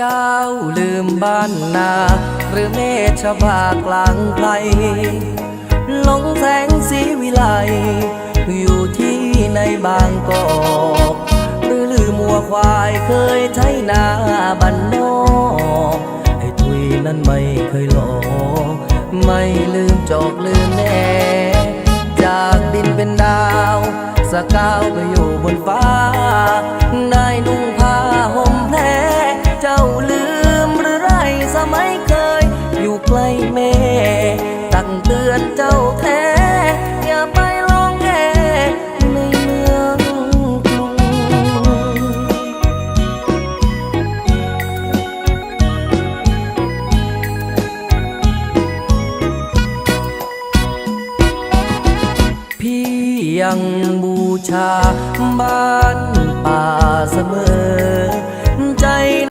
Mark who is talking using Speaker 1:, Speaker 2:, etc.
Speaker 1: เจ้าลืมบ้านนา หรือเมชบากลางไพรหลงแสงสีวิไล อยู่ที่ในบางกอกหรือลืมวัวควายเคยไถนาบันนอกไอ้ทุยนั้นไม่เคยหลอกไม่ลืมจอกลืมแน่ จากดินเป็นดาว สกาวไปอยู่บนฟ้า แม่ ตั้งเตือนเจ้าแท้อย่าไปลองแงในเมืองกรุงพี่ยังบูชาบ้านป่าสมัย